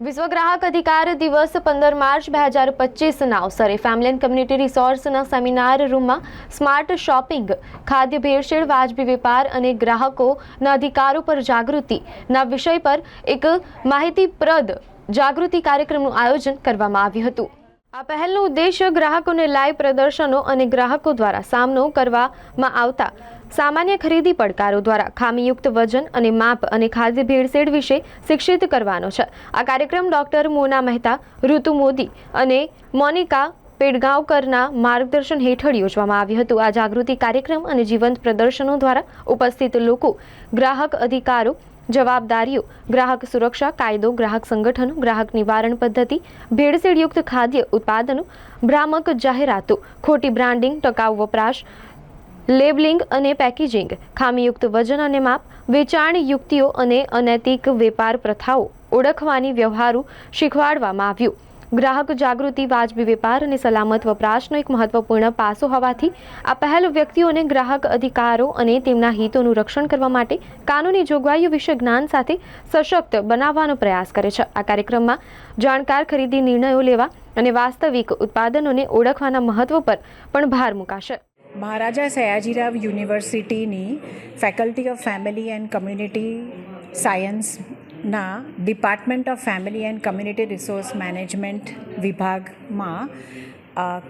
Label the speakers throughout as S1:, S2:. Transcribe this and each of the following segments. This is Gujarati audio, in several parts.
S1: વિશ્વ ગ્રાહક અધિકાર દિવસ પંદર માર્ચ બે હજાર પચીસના અવસરે ફેમિલી એન્ડ કમ્યુનિટી રિસોર્સના સેમિનાર રૂમમાં સ્માર્ટ શોપિંગ ખાદ્ય ભેળસેળ, વાજબી વેપાર અને ગ્રાહકોના અધિકારો પર જાગૃતિના વિષય પર એક માહિતીપ્રદ જાગૃતિ કાર્યક્રમનું આયોજન કરવામાં આવ્યું હતું. આ પહેલનો ઉદ્દેશ્ય ગ્રાહકોને લાઈવ પ્રદર્શનો અને ગ્રાહકો દ્વારા સામનો કરવામાં આવતા સામાન્ય ખરીદી પડકારો દ્વારા ખામીયુક્ત વજન અને માપ અને ખાદ્ય ભેળસેળ વિશે શિક્ષિત કરવાનો છે. આ કાર્યક્રમ ડોક્ટર મોના મહેતા, ઋતુ મોદી અને મોનિકા પેડગાંવકરના માર્ગદર્શન હેઠળ યોજવામાં આવ્યું હતું. આ જાગૃતિ કાર્યક્રમ અને જીવંત પ્રદર્શનો દ્વારા ઉપસ્થિત લોકો, ગ્રાહક અધિકારો, જવાબદારીઓ, ગ્રાહક સુરક્ષા, કાયદો, ગ્રાહક સંગઠનો, ગ્રાહક નિવારણ પદ્ધતિ, ભેળસેળયુક્ત ખાદ્ય ઉત્પાદનો, ભ્રામક જાહેરાતો, ખોટી બ્રાન્ડિંગ, ટકાઉ વપરાશ લેબલિંગ અને પેકેજિંગ, ખામીયુક્ત વજન અને માપ, વેચાણ યુક્તિઓ અને અનૈતિક વેપાર પ્રથાઓ ઓળખવાની વ્યવહારો શીખવાડવામાં આવ્યું. ગ્રાહક જાગૃતિ, વાજબી વેપાર અને સલામત વપરાશનો એક મહત્વપૂર્ણ પાસો હોવાથી આ પહેલ વ્યક્તિઓને ગ્રાહક અધિકારો અને તેમના હિતોનું રક્ષણ કરવા માટે કાનૂની જોગવાઈઓ વિશે જ્ઞાન સાથે સશક્ત બનાવવાનો પ્રયાસ કરે છે. આ કાર્યક્રમમાં જાણકાર ખરીદી નિર્ણયો લેવા અને વાસ્તવિક ઉત્પાદનોને ઓળખવાના મહત્વ પર પણ ભાર મુકાશે.
S2: મહારાજા સયાજીરાવ યુનિવર્સિટીની faculty of family and community સાયન્સના department of family and community resource management વિભાગમાં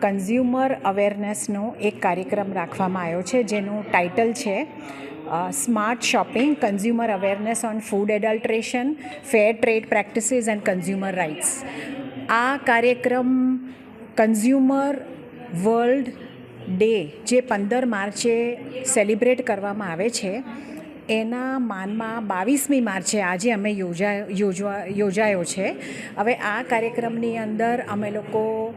S2: કન્ઝ્યુમર અવેરનેસનો એક કાર્યક્રમ રાખવામાં આવ્યો છે, જેનું ટાઇટલ છે smart shopping, consumer awareness on food adulteration, fair trade practices and consumer rights. આ કાર્યક્રમ કન્ઝ્યુમર વર્લ્ડ ડે જે પંદર માર્ચે સેલિબ્રેટ કરવામાં આવે છે, એના માનમાં બાવીસમી માર્ચે આજે અમે યોજા, યોજવા, યોજાયો છે. હવે આ કાર્યક્રમની અંદર અમે લોકો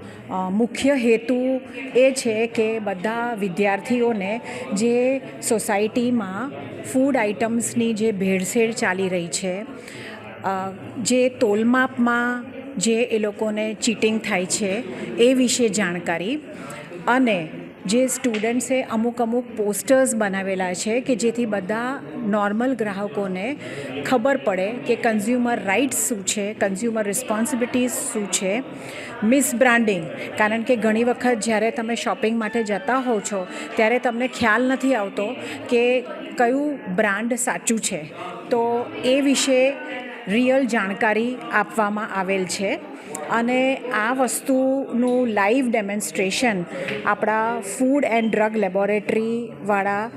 S2: મુખ્ય હેતુ એ છે કે બધા વિદ્યાર્થીઓને જે સોસાયટીમાં ફૂડ આઇટમ્સની જે ભેળસેળ ચાલી રહી છે જે તોલમાપમાં જે એ લોકોને ચીટિંગ થાય છે એ વિશે જાણકારી. અને જે સ્ટુડન્ટ્સે અમુક અમુક પોસ્ટર્સ બનાવેલા છે કે જેથી બધા નોર્મલ ગ્રાહકોને ખબર પડે કે કન્ઝ્યુમર રાઇટ્સ શું છે કન્ઝ્યુમર રિસ્પોન્સિબિલિટીઝ શું છે. મિસ બ્રાન્ડિંગ કારણ કે ઘણી વખત જ્યારે તમે શોપિંગ માટે જતા હોવ છો, ત્યારે તમને ખ્યાલ નથી આવતો કે કયું બ્રાન્ડ સાચું છે. તો એ વિશે રિયલ જાણકારી આપવામાં આવેલ છે. અને આ વસ્તુનું લાઈવ ડેમોન્સ્ટ્રેશન આપણા ફૂડ એન્ડ ડ્રગ લેબોરેટરીવાળા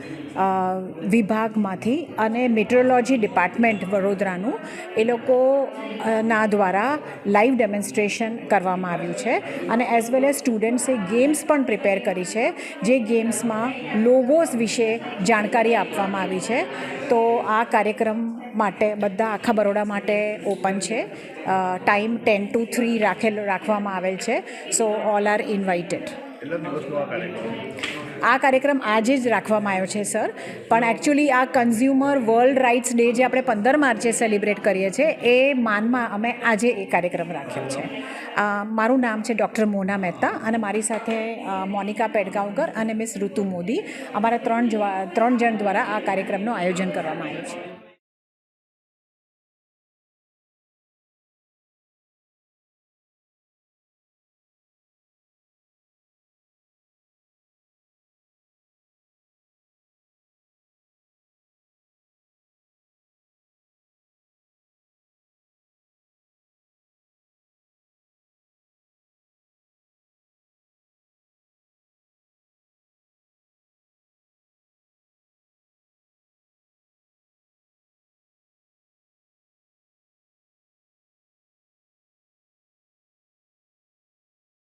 S2: વિભાગમાંથી અને મેટ્રોલોજી ડિપાર્ટમેન્ટ વડોદરાનું એ લોકોના દ્વારા લાઈવ ડેમોન્સ્ટ્રેશન કરવામાં આવ્યું છે. અને એઝ વેલ એઝ સ્ટુડન્ટ્સે ગેમ્સ પણ પ્રિપેર કરી છે, જે ગેમ્સમાં લોગોસ વિશે જાણકારી આપવામાં આવી છે. તો આ કાર્યક્રમ માટે, બધા આખા બરોડા માટે ઓપન છે. ટાઈમ ટેન ટુ થ્રી રાખેલ રાખવામાં આવેલ છે. સો ઓલ આર ઇન્વાઇટેડ
S3: આ કાર્યક્રમ?
S2: આજે જ રાખવામાં આવ્યો છે સર. પણ એકચ્યુઅલી આ કન્ઝ્યુમર વર્લ્ડ રાઇટ્સ ડે જે આપણે પંદર માર્ચે સેલિબ્રેટ કરીએ છીએ એ માનમાં અમે આજે એ કાર્યક્રમ રાખ્યો છે. મારું નામ છે ડૉક્ટર મોના મહેતા અને મારી સાથે મોનિકા પેડગાંવકર અને મિસ ઋતુ મોદી. અમારા ત્રણ જવા ત્રણ જણ દ્વારા આ કાર્યક્રમનું આયોજન કરવામાં આવ્યું છે.